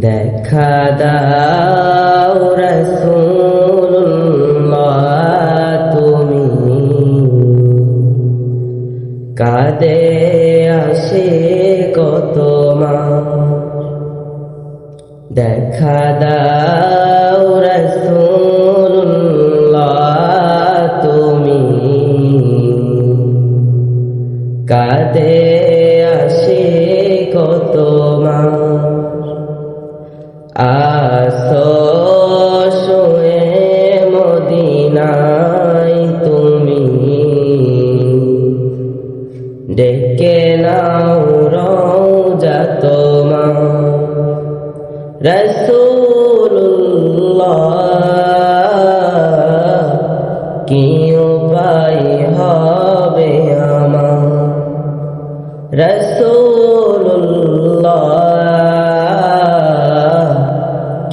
দেখা দাও রসুল্লাহ তুমি। কাদে আসে কত মা দেখা দাও আসো শুয়ে মদিনায় তুমি। ডেকে নাও রওজা তোমা রসুল্লাহ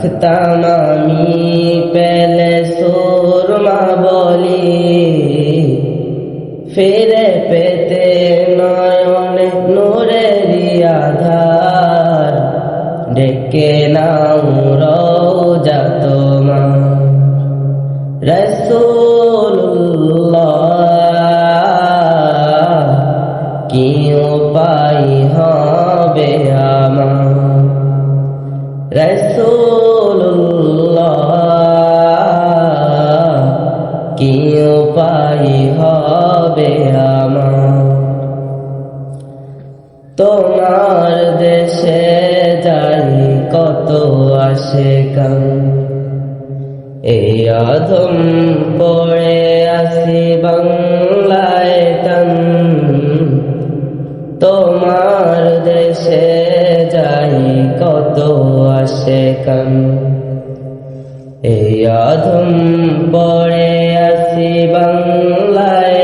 মাখতাম আমি পেলে সুরমা বলি ফিরে পেতে নয়নে নূরের আধার ডেকে নাও রোজা তোমার রসুল্লাহ কি উপায় হবে আমার রসুল্লাহ কি উপায় হবে আমার? তোমার দেশে যাই কত আসে কাম এই অধম পড়ে আসি বাংলায় আসে কান এই অধম পড়ে আসি বাংলায়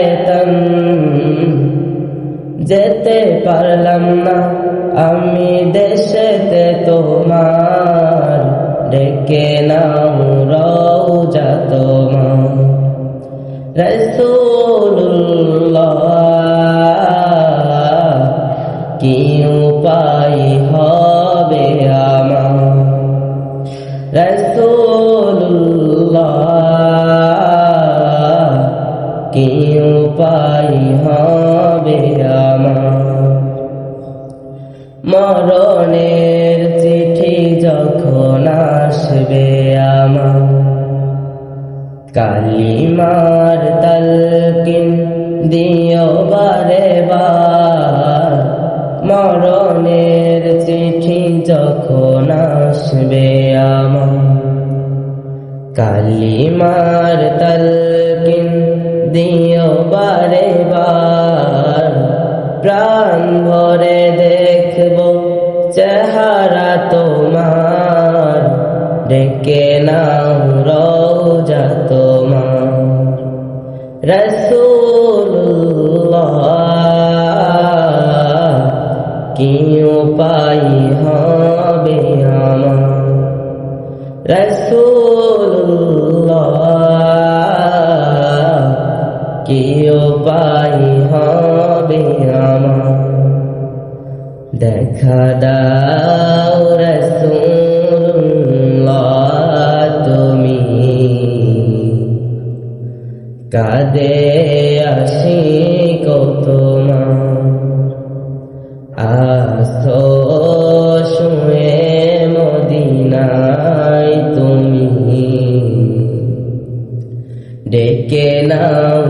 যেতে পারলাম না, আমি দেশেতে তোমার ডেকে নাও রওজা তোমার। রসুল্লাহ কি উপায় হবে আমার রসুল্লাহ কি উপায় হবে আমার মরণের চিঠি যখন আসবে আমার। কালিমার তালকিন দিও বারে বার যখন আসবে আমার? কালিমার তলকিন দিও বারে বার। প্রাণ ভরে দেখব চেহারা তোমার উপায় হবে আমার রসুল্লাহ কি উপায় হবে আমার। দেখা দাও মদিনায় তুমি ডেকে নাও